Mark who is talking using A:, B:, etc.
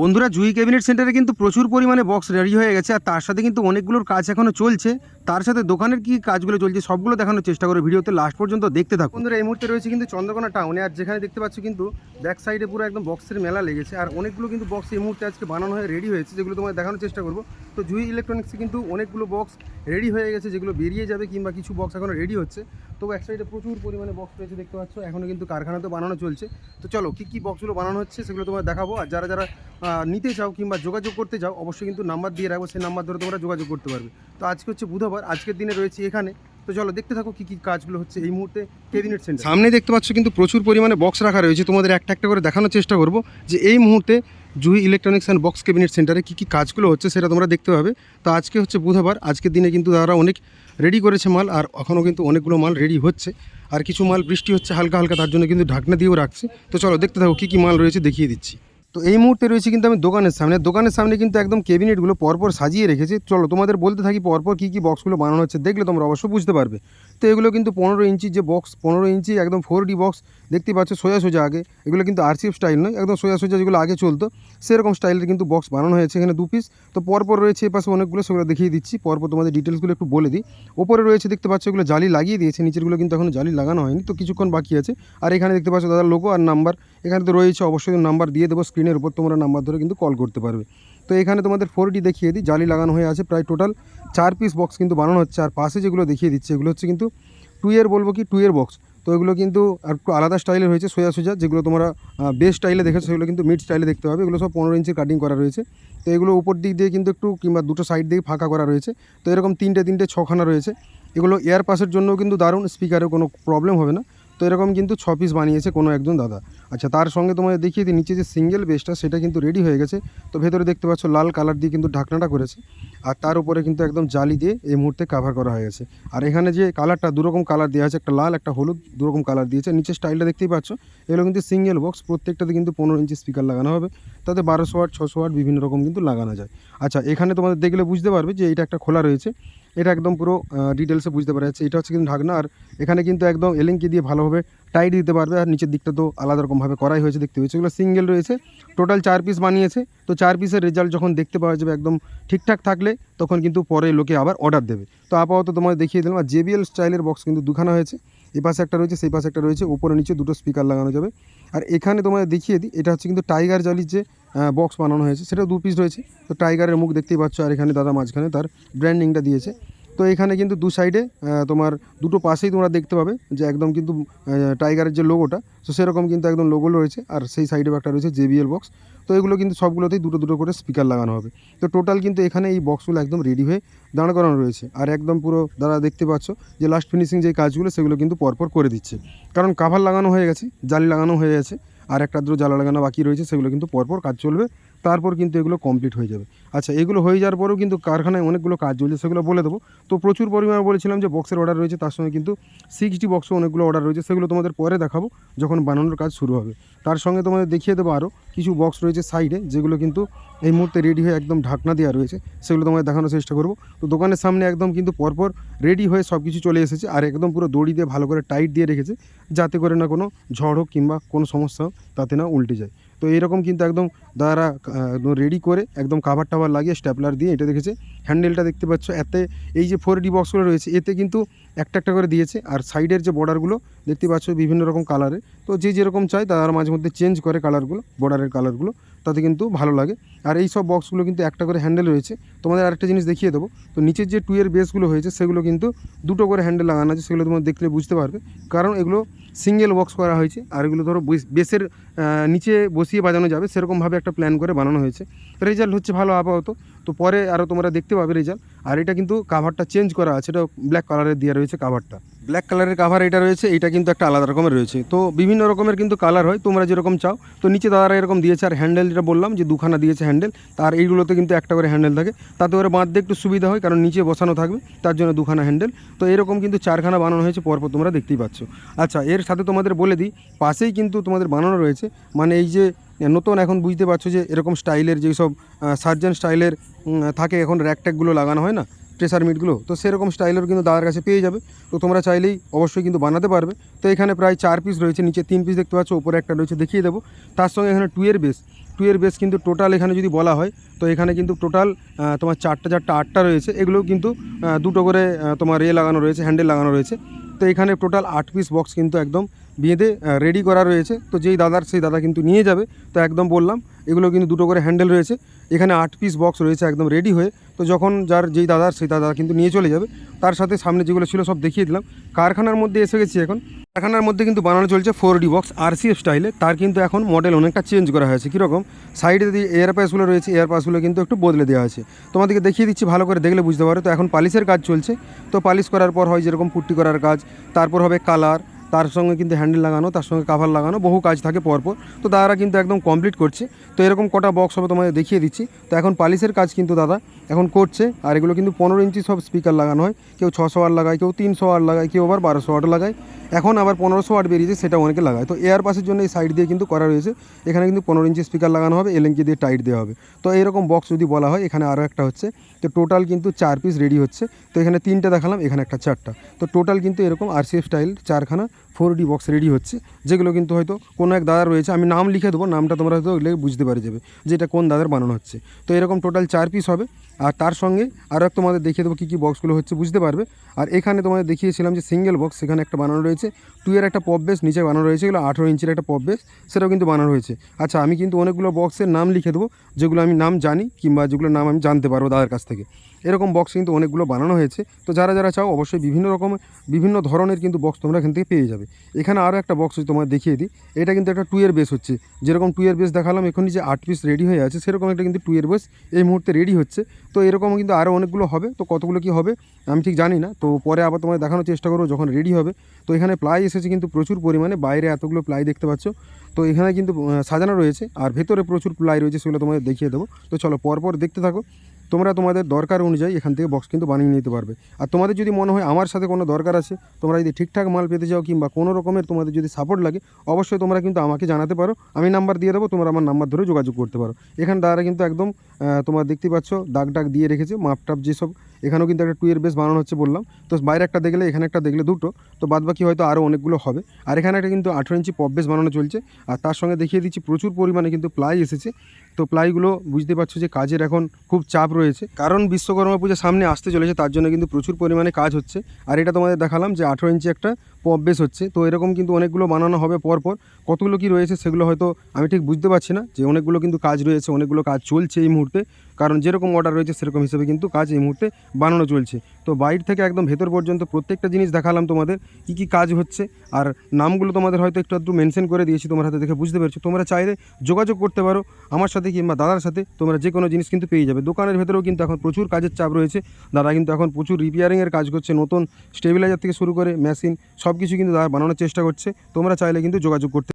A: বন্ধুরা জুই ক্যাবিনেট সেন্টারে কিন্তু প্রচুর পরিমাণে বক্স রেডি হয়ে গেছে, আর তার সাথে কিন্তু অনেকগুলোর কাজ এখনও চলছে। তার সাথে দোকানের কি কাজগুলো চলছে সবগুলো দেখানোর চেষ্টা করে ভিডিওতে লাস্ট পর্যন্ত দেখতে থাকুন। বন্ধুরা, এই মুহূর্তে রয়েছে কিন্তু চন্দ্রকোনা টাউনে আর যেখানে দেখতে পাচ্ছ কিন্তু ব্যাক সাইডে পুরো একদম বক্সের মেলা লেগেছে, আর অনেকগুলো কিন্তু বক্স এই মুহূর্তে আজকে বানানো হয়ে রেডি হয়েছে, যেগুলো তোমার দেখানোর চেষ্টা করব। তো জুই ইলেকট্রনিক্সে কিন্তু অনেকগুলো বক্স রেডি হয়ে গেছে, যেগুলো বেরিয়ে যাবে কিংবা কিছু বক্স এখনও রেডি হচ্ছে। তো এক সাইডে প্রচুর পরিমাণে বক্স রয়েছে দেখতে পাচ্ছ। এখনও কিন্তু কারখানাতে বানানো চলছে। তো চলো, কী কী বক্সগুলো বানানো হচ্ছে সেগুলো তোমার দেখাবো। আর যারা যারা নিতে চাও কিংবা যোগাযোগ করতে চাও, অবশ্যই কিন্তু নাম্বার দিয়ে রাখব। সেই নাম্বার ধরে তোমরা যোগাযোগ করতে পারবে। তো আজকে হচ্ছে বুধবার, আজকের দিনে রয়েছে এখানে। তো চলো, দেখতে থাকো কী কী কাজগুলো হচ্ছে এই মুহূর্তে ক্যাবিনেট সেন্টার সামনে দেখতে পাচ্ছ কিন্তু প্রচুর পরিমাণে বক্স রাখা রয়েছে। তোমাদের একটা একটা করে দেখানোর চেষ্টা করব যে এই মুহূর্তে Jui electronics and box cabinet সেন্টারে কী কী কাজগুলো হচ্ছে সেটা তোমরা দেখতে পাবে। তো আজকে হচ্ছে বুধবার, আজকের দিনে কিন্তু তারা অনেক রেডি করেছে মাল আর এখনও কিন্তু অনেকগুলো মাল রেডি হচ্ছে। আর কিছু মাল বৃষ্টি হচ্ছে হালকা হালকা, তার জন্য কিন্তু ঢাকনা দিয়েও রাখছে। তো চলো দেখতে থাকো কী কী মাল রয়েছে, দেখিয়ে দিচ্ছি। তো এই মুহূর্তে রয়েছে কিন্তু আমি দোকানের সামনে। দোকানের সামনে কিন্তু একদম ক্যাবিনেটগুলো পরপর সাজিয়ে রেখেছি। চলো, তোমাদের বলতে থাকি পরপর কী কী বক্সগুলো বানানো হচ্ছে। দেখলে তোমরা অবশ্যই বুঝতে পারবে। তো এগুলো কিন্তু পনেরো ইঞ্চি যে বক্স, পনেরো ইঞ্চি একদম ফোর ডি বক্স, দেখতে পাচ্ছ সোজা সোজা আগে। এগুলো কিন্তু আরসিএফ স্টাইল নয়, একদম সোজা সোজা যেগুলো আগে চলতো, সেরকম স্টাইলের কিন্তু বক্স বানানো হয়েছে এখানে দু পিস। তো পরপর রয়েছে এপাশে অনেকগুলো, সেগুলো দেখিয়ে দিচ্ছি। পরপর তোমাদের ডিটেলসগুলো একটু বলে দিই। ওপরে রয়েছে দেখতে পাচ্ছ এগুলো জালি লাগিয়ে দিয়েছে, নিচেরগুলো কিন্তু এখনও জালি লাগানো হয়নি। তো কিছুক্ষণ বাকি আছে। আর এখানে দেখতে পাচ্ছ দাদার লোগো আর নাম্বার এখানে তো রয়েছে অবশ্যই নাম্বার দিয়ে দেবো স্ক্রিনের উপর তোমরা নাম্বার ধরে কিন্তু কল করতে পারবে। তো এখানে তোমাদের ফোর ডি দেখিয়ে দিই, জালি লাগানো হয়ে আছে প্রায় টোটাল চার পিস বক্স কিন্তু বানানো হচ্ছে, আর পাশে যেগুলো দেখিয়ে দিচ্ছে, এগুলো হচ্ছে কিন্তু টু এর বলব কি টু এর বক্স তো এগুলো কিন্তু আর একটু আলাদা স্টাইলের হয়েছে, সোজা সোজা, যেগুলো তোমরা বেস্ট স্টাইলে দেখেছ, সেগুলো কিন্তু মিড স্টাইলে দেখতে পাবে। এগুলো সব পনেরো ইঞ্চি কাটিং করা রয়েছে। তো এগুলো উপর দিক দিয়ে কিন্তু একটু কিংবা দুটো সাইড দিয়ে ফাঁকা করা রয়েছে। তো এরকম তিনটে তিনটে, ছখানা রয়েছে। এগুলো এয়ার পাসের জন্যও কিন্তু দারুণ স্পিকারে কোনো প্রবলেম হবে না। তো এরকম কিন্তু ছ পিস বানিয়েছে কোনো একজন দাদা। আচ্ছা তার সঙ্গে তোমাদের দেখিয়ে দিই, নিচে যে সিঙ্গেল বেসটা সেটা কিন্তু রেডি হয়ে গেছে। তো ভেতরে দেখতে পাচ্ছ, লাল কালার দিয়ে কিন্তু ঢাকনাটা করেছে। আর তার উপরে কিন্তু একদম জালি দিয়ে এই মুহূর্তে কাভার করা হয়ে গেছে। আর এখানে যে কালারটা দুরকম কালার দেওয়া আছে, একটা লাল, একটা হলুদ দুরকম কালার দিয়েছে। নিচে স্টাইলটা দেখতেই পাচ্ছ, এগুলো কিন্তু সিঙ্গেল বক্স প্রত্যেকটাতে কিন্তু পনেরো ইঞ্চি স্পিকার লাগানো হবে। তাতে বারোশো ওয়াট ছশো ওয়াট বিভিন্ন রকম কিন্তু লাগানো যায়। আচ্ছা এখানে তোমাদের দেখলে বুঝতে পারবে যে এটা একটা খোলা রয়েছে। এটা একদম পুরো ডিটেলসে বুঝতে পারা যাচ্ছে। এটা হচ্ছে কিন্তু ঢাকনা। আর এখানে কিন্তু একদম এলিঙ্কি দিয়ে ভালোভাবে টাইট দিতে পারবে আর নিচের দিকটা তো আলাদা রকমভাবে করাই হয়েছে, দেখতে হয়েছে এগুলো সিঙ্গেল রয়েছে টোটাল চার পিস বানিয়েছে। তো চার পিসের রেজাল্ট যখন দেখতে পাওয়া যাবে একদম ঠিকঠাক থাকলে, তখন কিন্তু পরে লোকে আবার অর্ডার দেবে। তো আপাতত তোমায় দেখিয়ে দিলাম, আর জেবিএল স্টাইলের বক্স কিন্তু দুখানা হয়েছে। এই পাশে একটা রয়েছে, সেই পাশে একটা রয়েছে, উপরে নিচে দুটো স্পিকার লাগানো যাবে। আর এখানে তোমায় দেখিয়ে দিই, এটা হচ্ছে কিন্তু টাইগার জালির যে বক্স বানানো হয়েছে সেটা দু পিস রয়েছে। তো টাইগারের মুখ দেখতেই পাচ্ছ, আর এখানে দাদা মাঝখানে তার ব্র্যান্ডিংটা দিয়েছে। তো এখানে কিন্তু দু সাইডে তোমার দুটো পাশেই তোমরা দেখতে পাবে যে একদম কিন্তু টাইগারের যে লোগোটা তো সেরকম কিন্তু একদম লোগো রয়েছে। আর সেই সাইডেও একটা রয়েছে জেবিএল বক্স তো এগুলো কিন্তু সবগুলোতেই দুটো দুটো করে স্পিকার লাগানো হবে। তো টোটাল কিন্তু এখানে এই বক্সগুলো একদম রেডি হয়ে দাঁড় করানো রয়েছে। আর একদম পুরো দাদা দেখতে পাচ্ছ, যে লাস্ট ফিনিশিং যে কাজগুলো, সেগুলো কিন্তু পরপর করে দিচ্ছে। কারণ কাভার লাগানো হয়ে গেছে, জালি লাগানো হয়ে গেছে, আর একটা দুটো জ্বালা লাগানো বাকি রয়েছে, সেগুলো কিন্তু পরপর কাজ চলবে। তারপর কিন্তু এগুলো কমপ্লিট হয়ে যাবে। আচ্ছা এগুলো হয়ে যাওয়ার পরেও কিন্তু কারখানায় অনেকগুলো কাজ চলছে, সেগুলো বলে দেবো। তো প্রচুর পরিমাণে বলেছিলাম যে বক্সের অর্ডার রয়েছে, তার সঙ্গে কিন্তু সিক্সটি বক্সও অনেকগুলো অর্ডার রয়েছে, সেগুলো তোমাদের পরে দেখাবো যখন বানানোর কাজ শুরু হবে। তার সঙ্গে তোমাদের দেখিয়ে দেবো আরও কিছু বক্স রয়েছে সাইডে যেগুলো কিন্তু এই মুহূর্তে রেডি হয়ে একদম ঢাকনা দেওয়া রয়েছে, সেগুলো তোমাদের দেখানোর চেষ্টা করব। তো দোকানের সামনে একদম কিন্তু পরপর রেডি হয়ে সব কিছু চলে এসেছে, আর একদম পুরো দড়ি দিয়ে ভালো করে টাইট দিয়ে রেখেছে, যাতে করে না কোনো ঝড় হোক কিংবা কোনো সমস্যা হোক, তাতে না উল্টে যায়। তো এইরকম কিন্তু একদম দাদারা রেডি করে একদম কাভার টাভার লাগিয়ে স্ট্যাপলার দিয়ে এটা দেখেছে। হ্যান্ডেলটা দেখতে পাচ্ছ, এতে এই যে ফোর ডি বক্সগুলো রয়েছে, এতে কিন্তু একটা একটা করে দিয়েছে। আর সাইডের যে বর্ডারগুলো দেখতে পাচ্ছ বিভিন্ন রকম কালারের তো যে যেরকম চায় তার মাঝে মধ্যে চেঞ্জ করে কালারগুলো বর্ডারের কালারগুলো তাতে কিন্তু ভালো লাগে। আর এই সব বক্সগুলো কিন্তু একটা করে হ্যান্ডেল রয়েছে। তোমাদের আরেকটা জিনিস দেখিয়ে দেবো। তো নিচের যে টুয়ের বেসগুলো হয়েছে, সেগুলো কিন্তু দুটো করে হ্যান্ডেল লাগানো আছে, সেগুলো তোমরা দেখলে বুঝতে পারবে। কারণ এগুলো সিঙ্গেল বক্স করা হয়েছে, আর এগুলো ধরো বেস- বেসের নিচে বসিয়ে বাজানো যাবে, সেরকমভাবে একটা প্ল্যান করে বানানো হয়েছে। রেজাল্ট হচ্ছে ভালো আপাতত। তো পরে আরও তোমরা দেখতে পাবে রেজাল্ট আর এটা কিন্তু কাভারটা চেঞ্জ করা আছে, এটা ব্ল্যাক কালারের দেওয়া রয়েছে কাভারটা ব্ল্যাক কালারের কাভার এটা রয়েছে, এটা কিন্তু একটা আলাদা রকমের রয়েছে। তো বিভিন্ন রকমের কিন্তু কালার হয়, তোমরা যেরকম চাও। তো নিচে দাদারা এরকম দিয়েছে, আর হ্যান্ডেল যেটা বললাম যে দুখানা দিয়েছে হ্যান্ডেল তার এইগুলোতে কিন্তু একটা করে হ্যান্ডেল থাকে। তাতে করে বাঁধতে একটু সুবিধা হয়, কারণ নিচে বসানো থাকবে, তার জন্য দুখানা হ্যান্ডেল তো এরকম কিন্তু চারখানা বানানো হয়েছে, পরপর তোমরা দেখতেই পাচ্ছ। আচ্ছা এর সাথে তোমাদের বলে দিই, পাশেই কিন্তু তোমাদের বানানো রয়েছে মানে এই যে নতুন এখন বুঝতে পারছ যে এরকম স্টাইলের যেই সব সার্জন স্টাইলের থাকে এখন র্যাক ট্যাকগুলো লাগানো হয় না প্রেসার মিটগুলো তো সেরকম স্টাইলের কিন্তু দাদার কাছে পেয়ে যাবে, তো তোমরা চাইলেই অবশ্যই কিন্তু বানাতে পারবে, তো এখানে প্রায় চার পিস রয়েছে, নিচে তিন পিস দেখতে পাচ্ছ, উপরে একটা রয়েছে দেখিয়ে দেবো, তার সঙ্গে এখানে টুয়ের বেস টুয়ের বেস কিন্তু টোটাল এখানে যদি বলা হয়, তো এখানে কিন্তু টোটাল তোমার চারটা চারটা আটটা রয়েছে, এগুলোও কিন্তু দুটো করে তোমার এ লাগানো রয়েছে হ্যান্ডেল লাগানো রয়েছে তো এখানে টোটাল আট পিস বক্স কিন্তু একদম বিয়েতে রেডি করা রয়েছে। তো যেই দাদার, সেই দাদা কিন্তু নিয়ে যাবে। তো একদম বললাম, এগুলো কিন্তু দুটো করে হ্যান্ডেল রয়েছে। এখানে আট পিস বক্স রয়েছে একদম রেডি হয়ে। তো যখন যার, যেই দাদার, সেই দাদা কিন্তু নিয়ে চলে যাবে। তার সাথে সামনে যেগুলো ছিল সব দেখিয়ে দিলাম। কারখানার মধ্যে এসে গেছি এখন। কারখানার মধ্যে কিন্তু বানানো চলছে ফোর ডি বক্স আর আরসিএফ স্টাইলে। তার কিন্তু এখন মডেল অনেকটা চেঞ্জ করা হয়েছে। কীরকম? সাইডে যদি এয়ার পাসগুলো রয়েছে, এয়ার পাসগুলো কিন্তু একটু বদলে দেওয়া হয়েছে। তোমাদেরকে দেখিয়ে দিচ্ছি, ভালো করে দেখলে বুঝতে পারো। তো এখন পালিশের কাজ চলছে। তো পালিশ করার পর হয় যেরকম পুট্টি করার কাজ, তারপর হবে কালার তার সঙ্গে কিন্তু হ্যান্ডেল লাগানো, তার সঙ্গে কাভার লাগানো, বহু কাজ থাকে পরপর। তো তারা কিন্তু একদম কমপ্লিট করছে। তো এরকম কটা বক্স হবে তোমাদের দেখিয়ে দিচ্ছি। তো এখন পালিশের কাজ কিন্তু দাদা এখন করছে। আর এগুলো কিন্তু পনেরো ইঞ্চি সব স্পিকার লাগানো হয়। কেউ ছশো ওয়াট লাগায়, কেউ তিনশো ওয়াট লাগায়, কেউ আবার বারোশো ওয়াট লাগায়। এখন আবার পনেরোশো ওয়াট বেরিয়েছে, সেটা অনেকে লাগায়। তো এয়ার পাসের জন্য এই সাইড দিয়ে কিন্তু করা রয়েছে। এখানে কিন্তু পনেরো ইঞ্চি স্পিকার লাগানো হবে এলএনকে দিয়ে টাইট দেওয়া হবে। তো এরকম বক্স যদি বলা হয়, এখানে আরও একটা হচ্ছে। তো টোটাল কিন্তু চার পিস রেডি হচ্ছে। তো এখানে তিনটে দেখালাম, এখানে একটা চারটা। তো টোটাল কিন্তু এরকম আরসিএফ স্টাইল চারখানা। ফোর ডি বক্স রেডি হচ্ছে, যেগুলো কিন্তু হয়তো কোনো এক দাদা রয়েছে, আমি নাম লিখে দেবো, নামটা তোমরা হয়তো বুঝতে পারে যাবে যে এটা কোন দাদার বানানো হচ্ছে। তো এরকম টোটাল চার পিস হবে, আর তার সঙ্গে আরও এক তোমাদের দেখিয়ে দেবো কী কী বক্সগুলো হচ্ছে, বুঝতে পারবে। আর এখানে তোমাদের দেখিয়েছিলাম যে সিঙ্গেল বক্স সেখানে একটা বানানো রয়েছে টু এর একটা পপ বেস, নিচে বানানো রয়েছে, এগুলো আঠেরো ইঞ্চির একটা পপ বেস, সেটাও কিন্তু বানানো হয়েছে। আচ্ছা আমি কিন্তু অনেকগুলো বক্সের নাম লিখে দেবো, যেগুলো আমি নাম জানি, কিংবা যেগুলোর নাম আমি জানতে পারব দাদার কাছ থেকে। এরকম বক্স কিন্তু অনেকগুলো বানানো হয়েছে, তো যারা যারা চাও অবশ্যই বিভিন্ন রকম, বিভিন্ন ধরনের কিন্তু বক্স তোমরা এখান থেকে পেয়ে যাবে। এখানে আরও একটা বক্স তোমার দেখিয়ে দিই। এটা কিন্তু একটা টুয়ের বেস হচ্ছে। যেরকম টুয়ের বেস দেখালাম এখনই যে আট পিস রেডি হয়ে আছে, সেরকম একটা কিন্তু টুয়ের বেস এই মুহূর্তে রেডি হচ্ছে। তো এরকম কিন্তু আরও অনেকগুলো হবে। তো কতগুলো কি হবে, আমি ঠিক জানি না। তো পরে আবার তোমায় দেখানোর চেষ্টা করব যখন রেডি হবে। তো এখানে প্লাই এসেছে কিন্তু প্রচুর পরিমাণে, বাইরে এতগুলো প্লাই দেখতে পাচ্ছ। তো এখানে কিন্তু সাজানো রয়েছে, আর ভেতরে প্রচুর প্লাই রয়েছে সেগুলো তোমাদের দেখিয়ে দেবো। তো চলো পরপর দেখতে থাকো। তোমরা তোমাদের দরকার অনুযায়ী এখান থেকে বক্স কিন্তু বানিয়ে নিতে পারবে। আর তোমাদের যদি মনে হয় আমার সাথে কোনো দরকার আছে, তোমরা যদি ঠিকঠাক মাল পেতে চাও কিংবা কোনো রকমের তোমাদের যদি সাপোর্ট লাগে, অবশ্যই তোমরা কিন্তু আমাকে জানাতে পারো। আমি নাম্বার দিয়ে দেবো, তোমরা আমার নাম্বার ধরে যোগাযোগ করতে পারো। এখানে দ্বারা কিন্তু একদম তোমরা দেখতে পাচ্ছ দাগ ডাক দিয়ে রেখেছে, মাপটাপ যেসব এখানেও কিন্তু একটা টুয়ের বেস বানানো হচ্ছে বললাম। তো বাইরে একটা দেখলে, এখানে একটা দেখলে দুটো। তো বাদবাকি হয়তো আরও অনেকগুলো হবে। আর এখানে একটা কিন্তু আঠেরো ইঞ্চি পপ বেস বানানো চলছে। আর তার সঙ্গে দেখিয়ে দিচ্ছি, প্রচুর পরিমাণে কিন্তু প্লাই এসেছে। তো প্লাইগুলো বুঝতে পারছ যে কাজের এখন খুব চাপ রয়েছে। কারণ বিশ্বকর্মা পূজা সামনে আসতে চলেছে, তার জন্য কিন্তু প্রচুর পরিমাণে কাজ হচ্ছে। আর এটা তোমাদের দেখালাম যে আঠেরো ইঞ্চি একটা বেস হচ্ছে। তো এরকম কিন্তু অনেকগুলো বানানো হবে পরপর। কতগুলো কি রয়েছে সেগুলো হয়তো আমি ঠিক বুঝতে পারছি না যে অনেকগুলো কিন্তু কাজ রয়েছে, অনেকগুলো কাজ চলছে এই মুহূর্তে। কারণ যেরকম অর্ডার রয়েছে সেরকম হিসেবে কিন্তু কাজ এই মুহূর্তে বানানো চলছে। তো বাইরে থেকে একদম ভেতর পর্যন্ত প্রত্যেকটা জিনিস দেখালাম তোমাদের, কী কী কাজ হচ্ছে, আর নামগুলো তোমাদের হয়তো একটু একটু মেনশন করে দিয়েছি, তোমার হাতে দেখে বুঝতে পেরেছ। তোমরা চাইলে যোগাযোগ করতে পারো আমার সাথে কিংবা দাদার সাথে, তোমরা যে কোনো জিনিস কিন্তু পেয়ে যাবে। দোকানের ভেতরেও কিন্তু এখন প্রচুর কাজের চাপ রয়েছে, দাদা কিন্তু এখন প্রচুর রিপেয়ারিংয়ের কাজ করছে, নতুন স্টেবিলাইজার থেকে শুরু করে মেশিন সব কিছু কিন্তু দাদা বানানোর চেষ্টা করছে, তোমরা চাইলে কিন্তু যোগাযোগ করতে